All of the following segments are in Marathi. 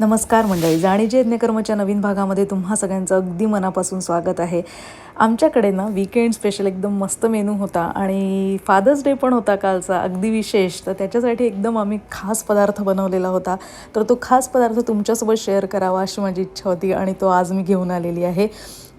नमस्कार मंडळी जाणीजे यज्ञकर्मच्या नवीन भागामध्ये तुम्हा सगळ्यांचं अगदी मनापासून स्वागत आहे. आमच्याकडे ना वीकेंड स्पेशल एकदम मस्त मेनू होता आणि फादर्स डे पण होता कालचा अगदी विशेष. तर त्याच्यासाठी एकदम आम्ही खास पदार्थ बनवलेला होता. तर तो खास पदार्थ तुमच्यासोबत शेअर करावा अशी माझी इच्छा होती आणि तो आज मी घेऊन आलेली आहे.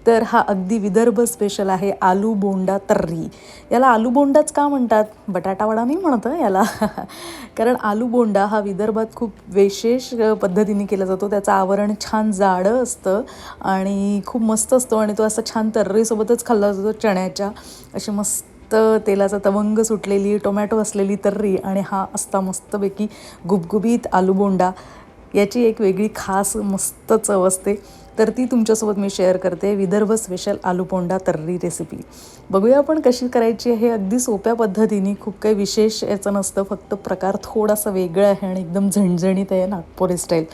तर हा अगदी विदर्भ स्पेशल आहे आलू बोंडा तर्री. याला आलू बोंडाच का म्हणतात? बटाटावडा नाही म्हणत याला. कारण आलू बोंडा हा विदर्भात खूप विशेष पद्धतीने केला जातो. त्याचं आवरण छान जाडं असतं आणि खूप मस्त असतो आणि तो असं छान तर्रीसोबतच खाल्ला जातो चण्याच्या. अशी मस्त तेलाचा तवंग सुटलेली टोमॅटो असलेली तर्री आणि हा असता मस्तपैकी गुबगुबीत आलूबोंडा याची एक वेगळी खास मस्त चव असते. तर ती तुमच्यासोबत मी शेअर करते. विदर्भ स्पेशल आलू पोंडा तर्री रेसिपी बघूया आपण कशी करायची हे अगदी सोप्या पद्धतीने खूप काही विशेष याचं नसतं. फक्त प्रकार थोडासा वेगळा आहे आणि एकदम झणझणीत आहे नागपुरी स्टाईल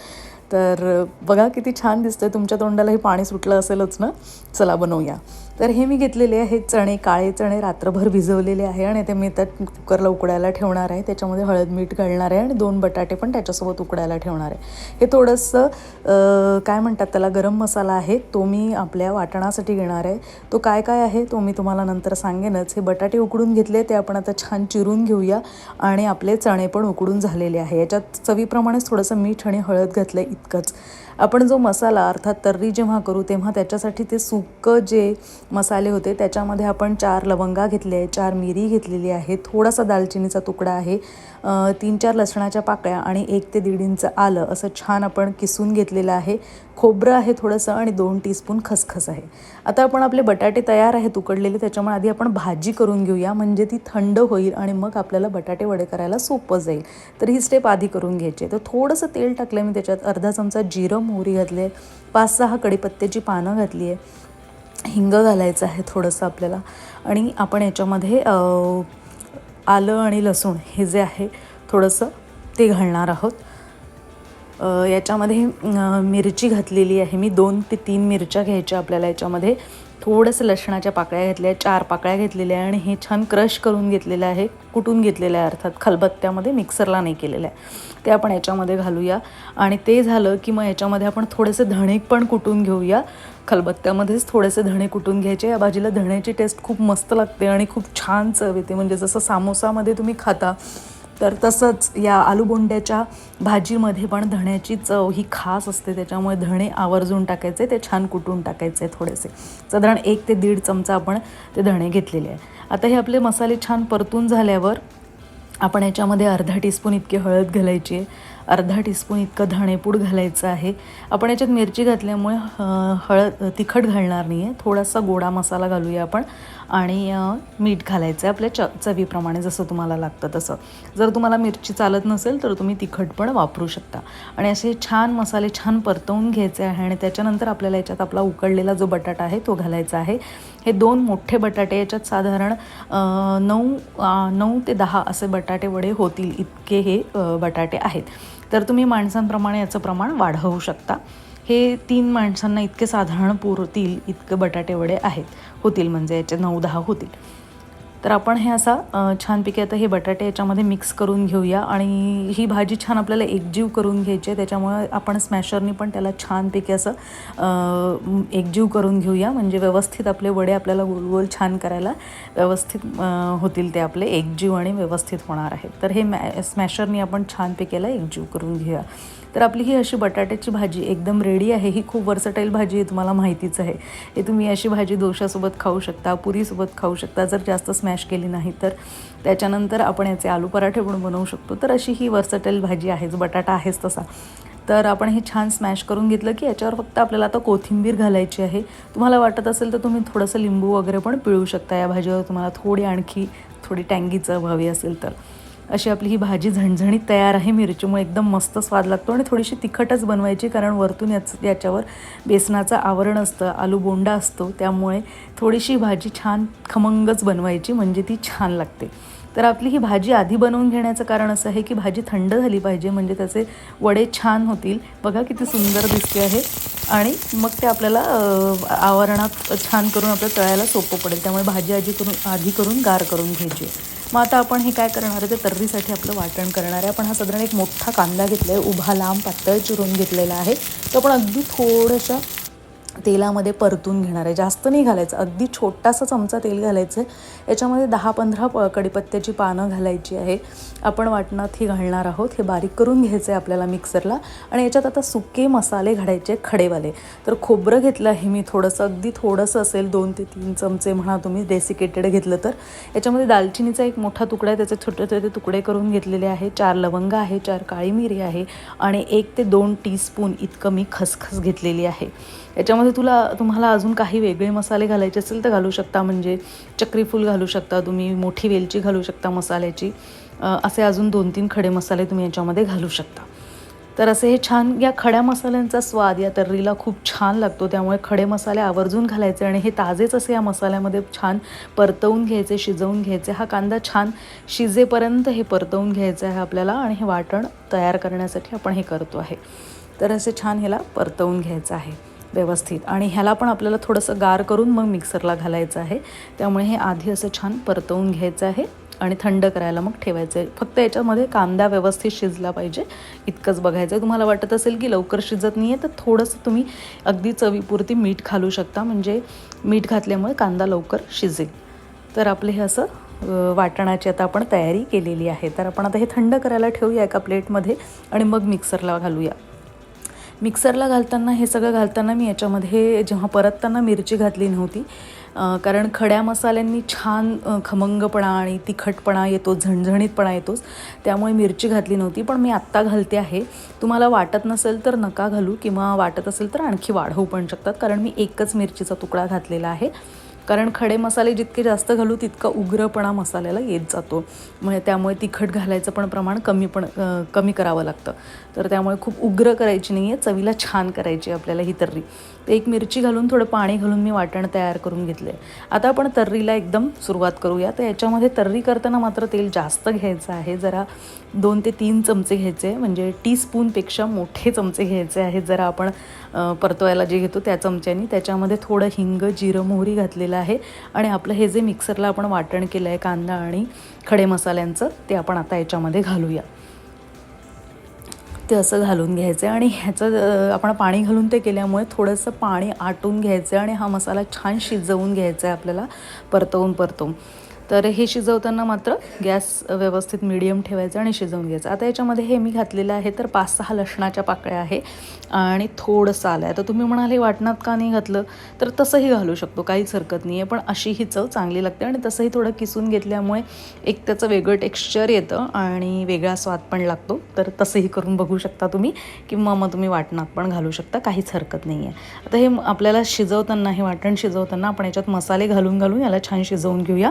तर बघा किती छान दिसतंय. तुमच्या तोंडालाही पाणी सुटलं असेलच ना? चला बनवूया. तर हे मी घेतलेले आहे चणे काळे चणे रात्रभर भिजवलेले आहे आणि ते मी त्यात कुकरला उकडायला ठेवणार आहे. त्याच्यामध्ये हळद मीठ घालणार आहे आणि दोन बटाटे पण त्याच्यासोबत उकडायला ठेवणार आहे. हे थोडंसं काय म्हणतात त्याला गरम मसाला आहे तो मी आपल्या वाटणासाठी घेणार आहे. तो काय काय आहे तो मी तुम्हाला नंतर सांगेनच. हे बटाटे उकडून घेतले ते आपण आता छान चिरून घेऊया आणि आपले चणे पण उकडून झालेले आहे. याच्यात चवीप्रमाणेच थोडंसं मीठ आणि हळद घातलं इतकंच. आपण जो मसाला अर्थात तर्री जेव्हा करू तेव्हा त्याच्यासाठी ते सुकं जे मसाले होते त्याच्यामध्ये आपण चार लवंगा घेतले आहे चार मिरी घेतलेली आहे थोडासा दालचिनीचा तुकडा आहे तीन चार लसणाच्या पाकळ्या आणि एक ते दीड इंच आलं असं छान आपण किसून घेतलेलं आहे. खोबरं आहे थोडंसं आणि दोन टीस्पून खसखस आहे. आता आपण आपले बटाटे तयार आहेत उकडलेले त्याच्यामुळे आधी आपण भाजी करून घेऊया म्हणजे ती थंड होईल आणि मग आपल्याला बटाटे वडे करायला सोपं जाईल. तर ही स्टेप आधी करून घ्यायची तर थोडंसं तेल टाकलं मी त्याच्यात अर्धा चमचा जिरं मोहरी घातली आहे. पाच सहा कडीपत्त्याची पानं घातली आहे. हिंग घालायचं आहे थोडंसं आपल्याला. आणि आपण याच्यामध्ये आलं आणि लसूण हे जे आहे थोडंसं ते घालणार आहोत. याच्यामध्ये मिरची घातलेली आहे मी. दोन ते तीन मिरच्या घ्यायच्या आपल्याला याच्यामध्ये. थोडंसं लसणाच्या पाकळ्या घेतल्या चार पाकळ्या घेतलेल्या आहे आणि हे छान क्रश करून घेतलेलं आहे कुटून घेतलेलं आहे अर्थात खलबत्त्यामध्ये मिक्सरला नाही केलेलं आहे. ते आपण याच्यामध्ये घालूया. आणि ते झालं की मग याच्यामध्ये आपण थोडेसे धणे पण कुटून घेऊया. खलबत्त्यामध्येच थोडेसे धणे कुटून घ्यायचे. या भाजीला धण्याची टेस्ट खूप मस्त लागते आणि खूप छान चव येते. म्हणजे जसं सामोसामध्ये तुम्ही खाता तर तसंच या आलूबोंड्याच्या भाजीमध्ये पण धण्याची चव ही खास असते. त्याच्यामुळे धणे आवर्जून टाकायचे ते छान कुटून टाकायचे थोडेसे. साधारण एक ते दीड चमचा आपण ते धणे घेतलेले आहे. आता हे आपले मसाले छान परतून झाल्यावर आपण याच्यामध्ये अर्धा टीस्पून इतकी हळद घालायची आहे. अर्धा टीस्पून इतकं धणेपूड घालायचं आहे. आपण याच्यात मिरची घातल्यामुळे हळद तिखट घालणार नाही आहे थोडासा गोडा मसाला घालूया आपण. आणि मीठ घालायचं आहे आपल्या च चवीप्रमाणे जसं तुम्हाला लागतं तसं. जर तुम्हाला मिरची चालत नसेल तर तुम्ही तिखट पण वापरू शकता. आणि असे छान मसाले छान परतवून घ्यायचे आहे आणि त्याच्यानंतर आपल्याला याच्यात आपला उकडलेला जो बटाटा आहे तो घालायचा आहे. हे दोन मोठे बटाटे याच्यात साधारण नऊ नऊ ते दहा असे बटाटे वडे होतील इतके हे बटाटे आहेत. तर तुम्ही माणसांप्रमाणे याचं प्रमाण वाढवू शकता. हे तीन माणसांना इतके साधारण पुरतील इतकं बटाटे वडे आहेत. होतील म्हणजे याचे नऊ दहा होतील. तर आपण हे असा छानपैकी आता हे बटाटे याच्यामध्ये मिक्स करून घेऊया आणि ही भाजी छान आपल्याला एकजीव करून घ्यायची आहे त्याच्यामुळे आपण स्मॅशरनी पण त्याला छानपैकी असं एकजीव करून घेऊया. म्हणजे व्यवस्थित आपले वडे आपल्याला गोल छान करायला व्यवस्थित होतील ते आपले एकजीव आणि व्यवस्थित होणार आहेत. तर हे मॅ स्मॅशरनी आपण छानपैकी याला एकजीव करून घेऊया. तर आपली ही अशी बटाट्याची भाजी एकदम रेडी आहे. ही खूप वर्सटाईल भाजी आहे तुम्हाला माहितीच आहे. हे तुम्ही अशी भाजी दोशासोबत खाऊ शकता पुरीसोबत खाऊ शकता. जर जास्त स्मॅश केली नाही तर त्याच्यानंतर आपण याचे आलू पराठे पण बनवू शकतो. तर अशी ही वर्सटेल भाजी आहेच बटाटा आहेच तसा. तर आपण हे छान स्मॅश करून घेतलं की याच्यावर फक्त आपल्याला आता कोथिंबीर घालायची आहे. तुम्हाला वाटत असेल तर तुम्ही थोडंसं लिंबू वगैरे पण पिळू शकता या भाजीवर. तुम्हाला थोडी आणखी थोडी टँगी चव हवी असेल तर. अशी आपली ही भाजी झणझणीत तयार आहे. मिरचीमुळे एकदम मस्त स्वाद लागतो आणि थोडीशी तिखटच बनवायची कारण वरतून याच याच्यावर बेसनाचं आवरण असतं आलू बोंडा असतो त्यामुळे थोडीशी भाजी छान खमंगच बनवायची म्हणजे ती छान लागते. तर आपली ही भाजी आधी बनवून घेण्याचं कारण असं आहे की भाजी थंड झाली पाहिजे म्हणजे त्याचे वडे छान होतील. बघा किती सुंदर दिसते आहे आणि मग ते आपल्याला आवरणात छान करून आपल्या तळायला सोपं पडेल. त्यामुळे भाजी आधी करून आधी करून गार करून घ्यायची. मग आता आपण हे काय करणार आहे? ते तर्रीसाठी आपलं वाटण करणार आहे. आपण हा साधारण एक मोठा कांदा घेतला आहे उभा लांब पातळ चिरून घेतलेला आहे. तो आपण अगदी थोडंसं तेलामध्ये परतून घेणार आहे. जास्त नाही घालायचं. अगदी छोटासा चमचा तेल घालायचं आहे. याच्यामध्ये दहा पंधरा प कडीपत्त्याची पानं घालायची आहे. आपण वाटणात ही घालणार आहोत. हे बारीक करून घ्यायचं आहे आपल्याला मिक्सरला. आणि याच्यात आता सुके मसाले घालायचे खडेवाले. तर खोबरं घेतलं आहे मी थोडंसं. अगदी थोडंसं असेल दोन ते तीन चमचे म्हणा तुम्ही डेसिकेटेड घेतलं तर. याच्यामध्ये दालचिनीचा एक मोठा तुकडा आहे. त्याचे छोटे छोटे तुकडे करून घेतलेले आहे. चार लवंग आहे चार काळी मिरी आहे आणि एक ते दोन टीस्पून इतकं मी खसखस घेतलेली आहे. याच्यामध्ये तुला तुम्हाला अजून काही वेगळे मसाले घालायचे असेल तर घालू शकता. म्हणजे चक्रीफूल घालू शकता तुम्ही मोठी वेलची घालू शकता मसाल्याची. असे अजून दोन तीन खडे मसाले तुम्ही याच्यामध्ये घालू शकता. तर असे हे छान या खड्या मसाल्यांचा स्वाद या तर्रीला खूप छान लागतो. त्यामुळे खडे मसाले आवर्जून घालायचे आणि हे ताजेच असे या मसाल्यामध्ये छान परतवून घ्यायचे शिजवून घ्यायचे. हा कांदा छान शिजेपर्यंत हे परतवून घ्यायचं आहे आपल्याला आणि हे वाटण तयार करण्यासाठी आपण हे करतो आहे. तर असे छान ह्याला परतवून घ्यायचं आहे. व्यवस्थित. आणि ह्याला पण आपल्याला थोडंसं गार करून मग मिक्सरला घालायचं आहे. त्यामुळे हे आधी असं छान परतवून घ्यायचं आहे आणि थंड करायला मग ठेवायचं आहे. फक्त याच्यामध्ये कांदा व्यवस्थित शिजला पाहिजे. इतकंच बघायचं आहे तुम्हाला वाटत असेल की लवकर शिजत नाही आहे तर थोडंसं तुम्ही अगदी चवीपुरती मीठ घालू शकता. म्हणजे मीठ घातल्यामुळे कांदा लवकर शिजेल. तर आपले हे असं वाटणाची आता आपण तयारी केलेली आहे. तर आपण आता हे थंड करायला ठेवूया एका प्लेटमध्ये आणि मग मिक्सरला घालूया. मिक्सरला घालताना हे सगळं घालताना मी याच्यामध्ये जेव्हा परतताना मिरची घातली नव्हती कारण खड्या मसाल्यांनी छान खमंगपणा आणि तिखटपणा येतो झणझणीतपणा येतोच त्यामुळे मिरची घातली नव्हती. पण मी आत्ता घालते आहे. तुम्हाला वाटत नसेल तर नका घालू किंवा वाटत असेल तर आणखी वाढवू पण शकतात कारण मी एकच मिरचीचा तुकडा घातलेला आहे. कारण खडे मसाले जितके जास्त घालू तितका उग्रपणा मसाल्याला येत जातो. म्हणजे त्यामुळे तिखट घालायचं पण प्रमाण कमी पण कमी करावं लागतं. तर त्यामुळे खूप उग्र करायची नाही आहे चवीला छान करायची आपल्याला ही तर्री. तर एक मिरची घालून थोडं पाणी घालून मी वाटण तयार करून घेतलं. आहे आता आपण तर्रीला एकदम सुरुवात करूया. तर याच्यामध्ये तर्री करताना मात्र तेल जास्त घ्यायचं आहे. जरा दोन ते तीन चमचे घ्यायचे. म्हणजे टीस्पूनपेक्षा मोठे चमचे घ्यायचे आहेत. जरा आपण परतवायला जे घेतो त्या चमच्यानी. त्याच्यामध्ये थोडं हिंग जिरं मोहरी घातलेलं आहे. आणि आपलं हे जे मिक्सरला आपण वाटण केलं आहे कांदा आणि खडे मसाल्यांचं ते आपण आता याच्यामध्ये घालूया. ते असं घालून घ्यायचं आणि ह्याचं आपण पाणी घालून ते केल्यामुळे थोडंसं पाणी आटून घ्यायचं आणि हा मसाला छान शिजवून घ्यायचा आहे आपल्याला परतवून परतवून. तर हे शिजवताना मात्र गॅस व्यवस्थित मिडियम ठेवायचं आणि शिजवून घ्यायचं. आता याच्यामध्ये हे मी घातलेलं आहे तर पाच सहा लसणाच्या पाकळ्या आहे. आणि थोडंसं आलं आहे तर तुम्ही म्हणाले वाटणात का नाही घातलं? तर तसंही घालू शकतो. काहीच हरकत नाही आहे पण अशी ही चव चांगली लागते आणि तसंही थोडं किसून घेतल्यामुळे एक त्याचं वेगळं टेक्स्चर येतं आणि वेगळा स्वाद पण लागतो. तर तसंही करून बघू शकता तुम्ही. किंवा मग तुम्ही वाटणात पण घालू शकता. काहीच हरकत नाही आहे आता हे आपल्याला शिजवताना हे वाटण शिजवताना आपण याच्यात मसाले घालून घालून याला छान शिजवून घेऊया.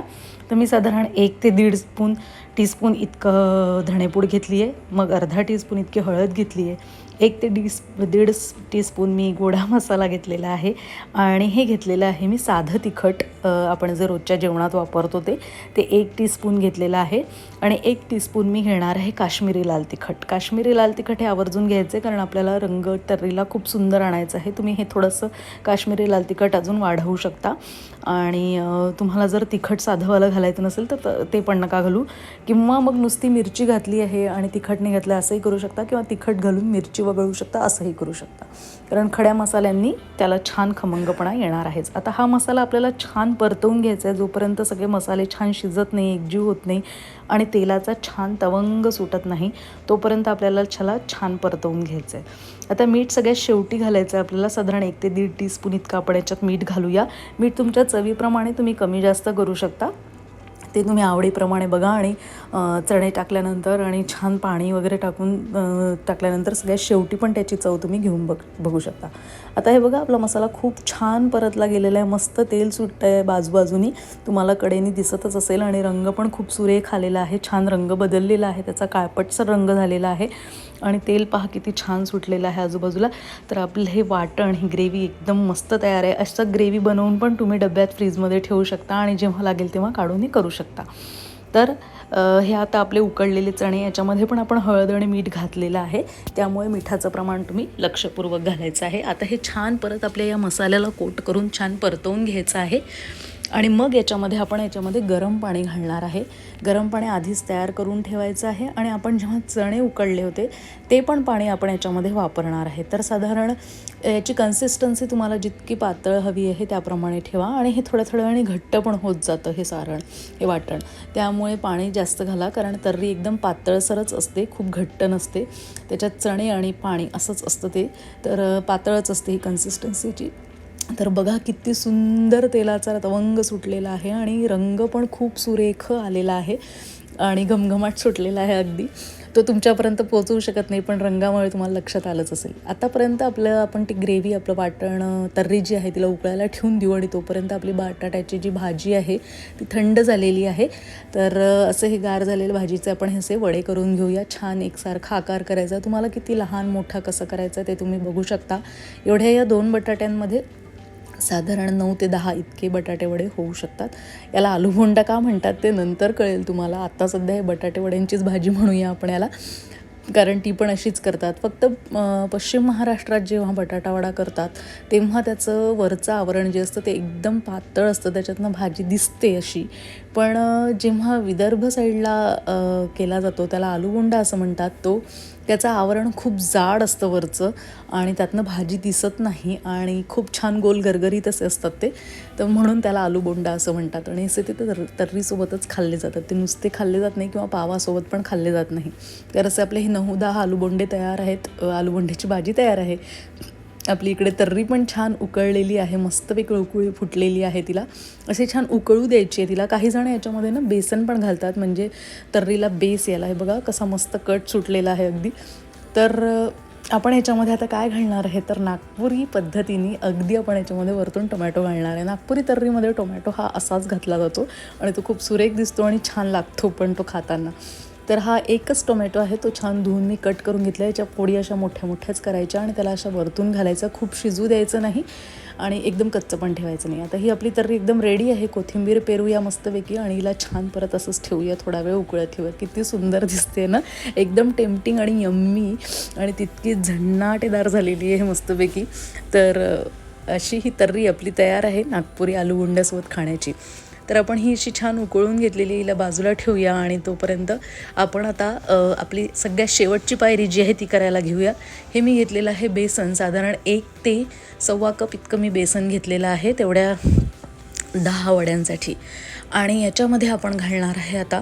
तर मी साधारण एक ते दीड स्पून टीस्पून इतकं धणेपूड घेतली आहे मग अर्धा टीस्पून इतकी हळद घेतली आहे एक ते डीस दीड टीस्पून मी गोडा मसाला घेतलेला आहे. आणि हे घेतलेलं आहे मी साधं तिखट आपण जे रोजच्या जेवणात वापरतो ते ते एक टीस्पून घेतलेलं आहे. आणि एक टीस्पून मी घेणार आहे काश्मीरी लाल तिखट. काश्मीरी लाल तिखट हे आवर्जून घ्यायचे कारण आपल्याला रंग तर्रीला खूप सुंदर आणायचं आहे. तुम्ही हे थोडंसं काश्मीरी लाल तिखट अजून वाढवू शकता. आणि तुम्हाला जर तिखट साधंवालं घालायचं नसेल तर ते पण नका घालू. किंवा मग नुसती मिरची घातली आहे आणि तिखट नाही घातलं असंही करू शकता किंवा तिखट घालून मिरची वगळू शकता असंही करू शकता. कारण खड्या मसाल्यांनी त्याला छान खमंगपणा येणार आहेच. आता हा मसाला आपल्याला छान परतवून घ्यायचा आहे जोपर्यंत सगळे मसाले छान शिजत नाही एकजीव होत नाही आणि तेलाचा छान तवंग सुटत नाही तोपर्यंत आपल्याला छला छान परतवून घ्यायचं आहे आता मीठ सगळ्यात शेवटी घालायचं आहे आपल्याला साधारण एक ते दीड टीस्पून इतका आपण याच्यात मीठ घालूया. मीठ तुमच्या चवीप्रमाणे तुम्ही कमी जास्त करू शकता. ते तुम्ही आवडीप्रमाणे बघा आणि चणे टाकल्यानंतर आणि छान पाणी वगैरे टाकून टाकल्यानंतर सगळ्यात शेवटी पण त्याची चव तुम्ही घेऊन बघ बघू शकता. आता हे बघा आपला मसाला खूप छान परतला गेलेला आहे. मस्त तेल सुटतं आहे बाजूबाजूनी. तुम्हाला कडेनी दिसतच असेल आणि रंग पण खूप सुरेख आलेला आहे. छान रंग बदललेला आहे. त्याचा काळपटसर रंग झालेला आहे. आणि तेल पहा किती छान सुटलेलं आहे आजूबाजूला. तर आपलं हे वाटण ही ग्रेव्ही एकदम मस्त तयार आहे. असं ग्रेव्ही बनवून पण तुम्ही डब्यात फ्रीजमध्ये ठेवू शकता आणि जेव्हा लागेल तेव्हा काढूनही करू शकता. तर हे आता आपले उकडलेले चणे याच्यामध्ये पण आपण हळद आणि मीठ घातलेलं आहे. त्यामुळे मिठाचं प्रमाण तुम्ही लक्षपूर्वक घालायचं आहे. आता हे छान परत आपल्या या मसाल्याला कोट करून छान परतवून घ्यायचं आहे. आणि मग याच्यामध्ये आपण याच्यामध्ये गरम पाणी घालणार आहे. गरम पाणी आधीच तयार करून ठेवायचं आहे आणि आपण जेव्हा चणे उकडले होते ते पण पाणी आपण याच्यामध्ये वापरणार आहे. तर साधारण याची कन्सिस्टन्सी तुम्हाला जितकी पातळ हवी आहे त्याप्रमाणे ठेवा आणि हे थोड्या थोड्या वेळाने घट्ट पण होत जातं हे सारण हे वाटण. त्यामुळे पाणी जास्त घाला कारण तर्री एकदम पातळसरच असते खूप घट्ट नसते. त्याच्यात चणे आणि पाणी असंच असतं ते. तर पातळच असते ही कन्सिस्टन्सीची तर बघा किती सुंदर तेलाचा तवंग सुटलेला आहे आणि रंग पण खूप सुरेख आलेला आहे आणि घमघमाट सुटलेला आहे अगदी. तो तुमच्यापर्यंत पोचवू शकत नाही पण रंगामुळे तुम्हाला लक्षात आलंच असेल. आतापर्यंत आपलं आपण ती ग्रेव्ही आपलं वाटण तर्री जी आहे तिला उकळायला ठेवून देऊ आणि तोपर्यंत आपली बटाट्याची जी भाजी आहे ती थंड झालेली आहे. तर असं हे गार झालेलं भाजीचे आपण हे असे वडे करून घेऊया. छान एकसारखा आकार करायचा. तुम्हाला किती लहान मोठा कसं करायचं ते तुम्ही बघू शकता. एवढ्या या दोन बटाट्यांमध्ये साधारण नऊ ते दहा इतके बटाटेवडे होऊ शकतात. याला आलूभोंडा का म्हणतात ते नंतर कळेल तुम्हाला. आत्ता सध्या हे बटाटेवड्यांचीच भाजी म्हणूया आपण याला. कारण ती पण अशीच करतात. फक्त पश्चिम महाराष्ट्रात जेव्हा बटाटावडा करतात तेव्हा त्याचं वरचं आवरण जे असतं ते एकदम पातळ असतं. त्याच्यातनं भाजी दिसते अशी. पण जेव्हा विदर्भ साईडला केला जातो त्याला आलूबोंडा असं म्हणतात तो त्याचं आवरण खूप जाड असतं वरचं आणि त्यातनं भाजी दिसत नाही आणि खूप छान गोल गरगरीत असे असतात ते. तर म्हणून त्याला आलूबोंडा असं म्हणतात आणि असे ते तर तर्रीसोबतच खाल्ले जातात. ते नुसते खाल्ले जात नाही किंवा पावासोबत पण खाल्ले जात नाही. तर असे आपले हे नऊ दहा आलूबोंडे तयार आहेत. आलूबोंड्याची भाजी तयार आहे. आपली इकडे तर्री पण छान उकळलेली आहे मस्तपैकी उकळी फुटलेली आहे तिला. असे छान उकळू द्यायची आहे तिला. काही जण याच्यामध्ये ना बेसन पण घालतात म्हणजे तर्रीला बेस यायला आहे बघा कसा मस्त कट सुटलेला आहे अगदी. तर आपण याच्यामध्ये आता काय घालणार आहे? तर नागपुरी पद्धतीने अगदी आपण याच्यामध्ये वरतून टोमॅटो घालणार आहे. नागपुरी तर्रीमध्ये टोमॅटो हा असाच घातला जातो आणि तो खूप सुरेख दिसतो आणि छान लागतो पण तो खाताना. तर हा एकच टोमॅटो आहे तो छान धुवून मी कट करून घेतला याच्या पोळी अशा मोठ्या मोठ्याच करायच्या आणि त्याला अशा वरतून घालायचा. खूप शिजू द्यायचं नाही आणि एकदम कच्चं पण ठेवायचं नाही. आता ही आपली तर्री एकदम रेडी आहे. कोथिंबीर पेरूया मस्तपैकी आणि हिला छान परत असंच ठेवूया. थोडा वेळ उकळत ठेवूया. किती सुंदर दिसते ना? एकदम टेम्पटिंग आणि यम्मी आणि तितकी झन्नाटेदार झालेली आहे मस्तपैकी. तर अशी ही तर्री आपली तयार आहे नागपुरी आलू गुंड्यासोबत खाण्याची. तर आपण ही अशी छान उकळून घेतलेली हिला बाजूला ठेवूया आणि तोपर्यंत आपण आता आपली सगळ्यात शेवटची पायरी जी आहे ती करायला घेऊया. हे मी घेतलेलं आहे बेसन. साधारण एक ते सव्वा कप इतकं मी बेसन घेतलेलं आहे तेवढ्या दहा वड्यांसाठी. आणि याच्यामध्ये आपण घालणार आहे आता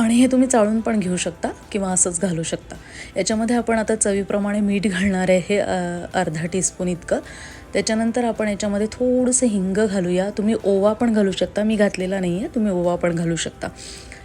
आणि हे तुम्ही चाळून पण घेऊ शकता किंवा असंच घालू शकता. याच्यामध्ये आपण आता चवीप्रमाणे मीठ घालणार आहे हे अर्धा टीस्पून इतकं. त्याच्यानंतर आपण याच्यामध्ये थोडंसं हिंग घालूया. तुम्ही ओवा पण घालू शकता. मी घातलेला नाही आहे तुम्ही ओवा पण घालू शकता.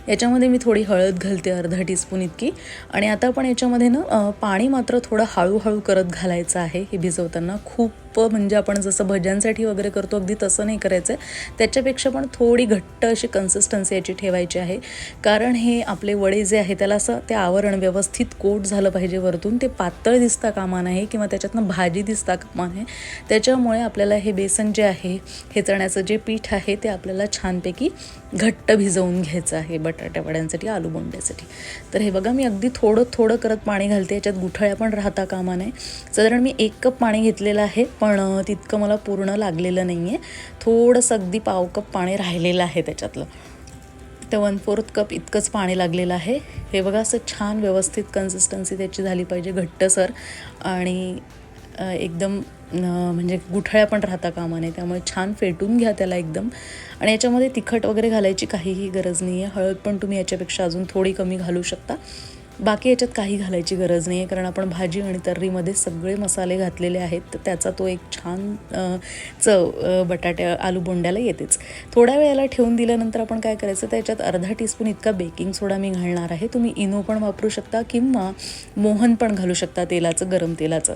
याच्यामध्ये मी थोडी हळद घालते अर्धा टीस्पून इतकी. आणि आता आपण याच्यामध्ये ना पाणी मात्र थोडं हळूहळू करत घालायचं आहे. हे भिजवताना खूप म्हणजे आपण जसं भज्यांसाठी वगैरे करतो अगदी तसं नाही करायचं. आहे त्याच्यापेक्षा पण थोडी घट्ट अशी कन्सिस्टन्सी याची ठेवायची आहे. कारण हे आपले वडे जे आहे त्याला असं ते आवरण व्यवस्थित कोट झालं पाहिजे वरतून. ते पातळ दिसता कामा नाही किंवा त्याच्यातनं भाजी दिसता कामा नाही त्याच्यामुळे आपल्याला हे बेसन जे आहे हे चण्याचं जे पीठ आहे ते आपल्याला छानपैकी घट्ट भिजवून घ्यायचं आहे बटाट्या वड्यांसाठी आलू बोंड्यासाठी. तर हे बघा मी अगदी थोडं थोडं करत पाणी घालते. याच्यात गुठळ्या पण राहता कामा नये. साधारण मी एक कप पाणी घेतलेलं आहे. पण पण तितकं मला पूर्ण लागलेलं नाही आहे थोडंसं अगदी पाव कप पाणी राहिलेलं आहे त्याच्यातलं. तर वन फोर्थ कप इतकंच पाणी लागलेलं आहे. हे बघा असं छान व्यवस्थित कन्सिस्टन्सी त्याची झाली पाहिजे घट्टसर. आणि एकदम म्हणजे गुठळ्या पण राहता कामा नये. त्यामुळे छान फेटून घ्या त्याला एकदम. आणि याच्यामध्ये तिखट वगैरे घालायची काहीही गरज नाही आहे हळद पण तुम्ही याच्यापेक्षा अजून थोडी कमी घालू शकता. बाकी याच्यात काही घालायची गरज नाही आहे कारण आपण भाजी आणि तर्रीमध्ये सगळे मसाले घातलेले आहेत तर त्याचा तो एक छान चव बटाट्या आलू बोंड्याला येतेच. थोड्या वेळेला ठेवून दिल्यानंतर आपण काय करायचं त्याच्यात अर्धा टीस्पून इतका बेकिंग सोडा मी घालणार आहे. तुम्ही इनो पण वापरू शकता किंवा मोहन पण घालू शकता तेलाचं गरम तेलाचं.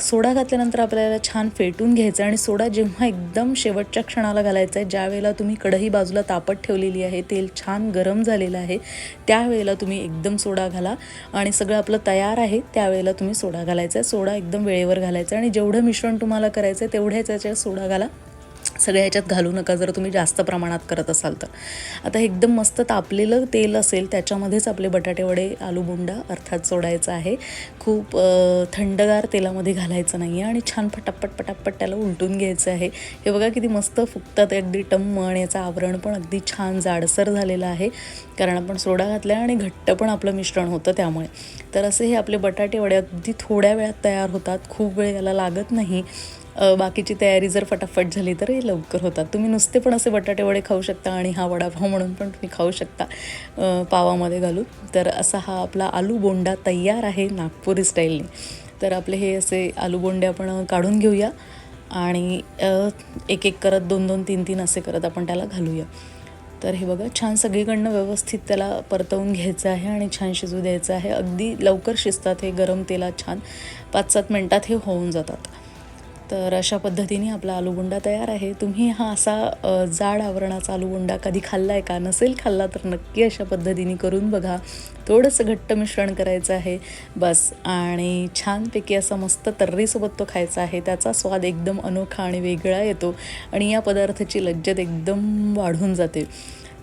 सोडा घातल्यानंतर आपल्याला छान फेटून घ्यायचं आणि सोडा जेव्हा एकदम शेवटच्या क्षणाला घालायचा आहे ज्यावेळेला तुम्ही कढई बाजूला तापत ठेवलेली आहे तेल छान गरम झालेलं आहे त्यावेळेला तुम्ही एकदम सोडा घाला आणि सगळं आपलं तयार आहे त्यावेळेला तुम्ही सोडा घालायचा आहे. सोडा एकदम वेळेवर घालायचा आणि जेवढं मिश्रण तुम्हाला करायचं आहे तेवढ्याच याच्यात सोडा घाला. सगळ्या ह्याच्यात घालू नका जर तुम्ही जास्त प्रमाणात करत असाल तर. आता एकदम मस्त तापलेलं तेल असेल त्याच्यामध्येच आपले बटाटेवडे आलू बोंडा अर्थात सोडायचं आहे. खूप थंडगार तेलामध्ये घालायचं नाही आहे आणि छान पटापट पटापट त्याला उलटून घ्यायचं आहे. हे बघा किती मस्त फुगतात अगदी टम्मण याचं आवरण पण अगदी छान जाडसर झालेलं आहे. कारण आपण सोडा घातला आणि घट्ट पण आपलं मिश्रण होतं त्यामुळे. तर असे हे आपले बटाटेवडे अगदी थोड्या वेळात तयार होतात खूप वेळ याला लागत नाही. बाकीची तयारी जर फटाफट झाली तर हे लवकर होतात. तुम्ही नुसते पण असे बटाटे वडे खाऊ शकता आणि हा वडापाव म्हणून पण तुम्ही खाऊ शकता पावामध्ये घालून. तर असा हा आपला आलू बोंडा तयार आहे नागपुरी स्टाईलने. तर आपले हे असे आलू बोंडे आपण काढून घेऊया आणि एक एक करत दोन दोन तीन तीन असे करत आपण त्याला घालूया. तर हे बघा छान सगळीकडनं व्यवस्थित त्याला परतवून घ्यायचं आहे आणि छान शिजू द्यायचं आहे. अगदी लवकर शिजतात हे गरम तेलात छान पाच सात मिनटात हे होऊन जातात. तर अशा पद्धतीने आपला आलूगुंडा तयार आहे. तुम्ही हा असा जाड आवरणाचा आलूगुंडा कधी खाल्ला आहे का? नसेल खाल्ला तर नक्की अशा पद्धतीने करून बघा. थोडंसं घट्ट मिश्रण करायचं आहे. बस. आणि छानपैकी असा मस्त तर्रीसोबत तो खायचा आहे. त्याचा स्वाद एकदम अनोखा आणि वेगळा येतो. आणि या पदार्थाची लज्जत एकदम वाढून जाते.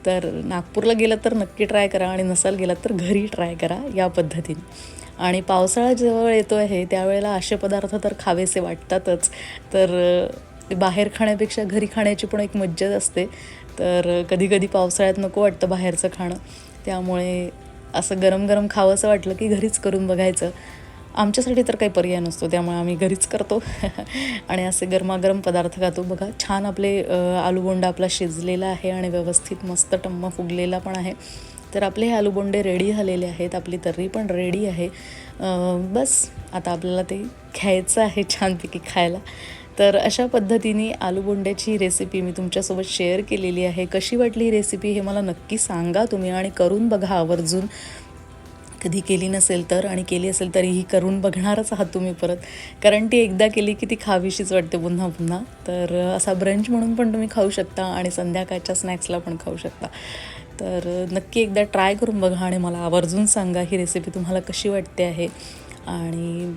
तर नागपूरला गेलं तर नक्की ट्राय करा आणि नसाल गेलात तर घरी ट्राय करा या पद्धतीने. आणि पावसाळा जवळ येतो आहे त्यावेळेला असे पदार्थ तर खावेसे वाटतातच. तर बाहेर खाण्यापेक्षा घरी खाण्याची पण एक मज्जाच असते. तर कधी कधी पावसाळ्यात नको वाटतं बाहेरचं खाणं. त्यामुळे असं गरम गरम खावंसं वाटलं की घरीच करून बघायचं. आमच्यासाठी तर काही पर्याय नसतो त्यामुळे आम्ही घरीच करतो. आणि असे गरमागरम पदार्थ खातो. बघा छान आपले आलूबोंडा आपला शिजलेला आहे आणि व्यवस्थित मस्त टम्मा फुगलेला पण आहे. तर आपले हे आलूबोंडे रेडी झालेले आहेत. आपली तर्री पण रेडी आहे. बस आता आपल्याला ते घ्यायचं आहे छानपैकी खायला. तर अशा पद्धतीने आलूबोंड्याची रेसिपी मी तुमच्यासोबत शेअर केलेली आहे. कशी वाटली ही रेसिपी हे मला नक्की सांगा तुम्ही आणि करून बघा आवर्जून. कधी केली नसेल तर आणि केली असेल तरीही करून बघणारच आहात तुम्ही परत. कारण ती एकदा केली की ती खावीशीच वाटते पुन्हा पुन्हा. तर असा ब्रंच म्हणून पण तुम्ही खाऊ शकता आणि संध्याकाळच्या स्नॅक्सला पण खाऊ शकता. तर नक्की एकदा ट्राय करून बघा आणि मला आवर्जून सांगा ही रेसिपी तुम्हाला कशी वाटते आहे. आणि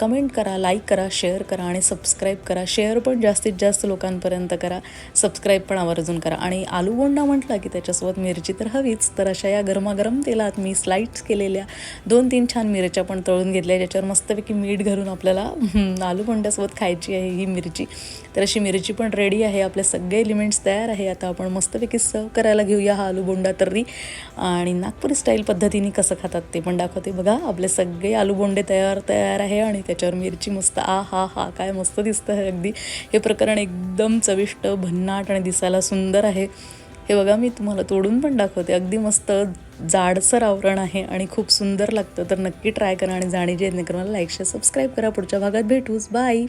कमेंट करा लाईक करा शेअर करा आणि सबस्क्राईब करा. शेअर पण जास्तीत जास्त लोकांपर्यंत करा. सबस्क्राईब पण आवर्जून करा. आणि आलूगोंडा म्हटला की त्याच्यासोबत मिरची तर हवीच. तर अशा या गरमागरम तेलात मी स्लाईड्स केलेल्या दोन तीन छान मिरच्या पण तळून घेतल्या ज्याच्यावर मस्तपैकी मीठ घालून आपल्याला आलूगोंड्यासोबत खायची आहे ही मिरची. तर अशी मिरची पण रेडी आहे. आपले सगळे एलिमेंट्स तयार आहे. आता आपण मस्तपैकी सर्व करायला घेऊया हा आलूबोंडा तर्री. आणि नागपुरी स्टाईल पद्धतीने कसं खातात ते पण दाखवते. बघा आपले सगळे आलूबोंडे तयार तयार आहे आणि त्याच्यावर मिरची मस्त आ हा हा काय मस्त दिसतं आहे अगदी. हे प्रकरण एकदम चविष्ट भन्नाट आणि दिसायला सुंदर आहे. हे बघा मी तुम्हाला तोडून पण दाखवते. अगदी मस्त जाडसर आवरण आहे आणि खूप सुंदर लागतं. तर नक्की ट्राय करा आणि जाणी जेणेकरून मला लाईक शेअर सबस्क्राईब करा. पुढच्या भागात भेटूच. बाय